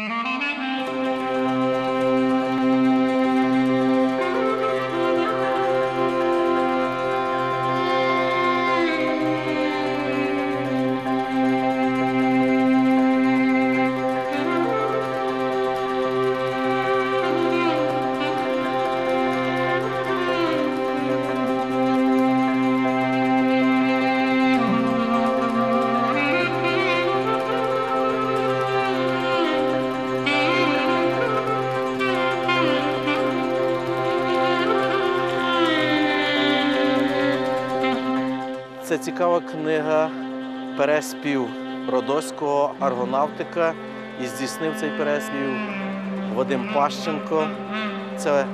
Mm-hmm. Це цікава книга переспів Родоського аргонавтика і здійснив цей переспів Вадим Пащенко. Це,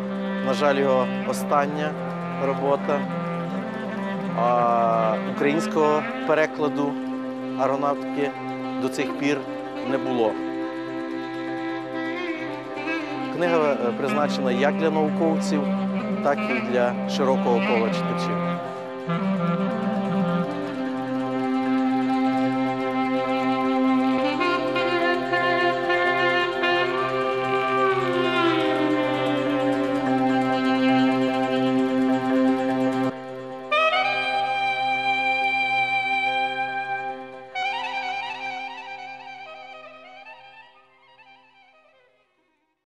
на жаль, його остання робота. А українського перекладу аргонавтики до цих пір не було. Книга е, призначена як для науковців, так і для широкого кола читачів.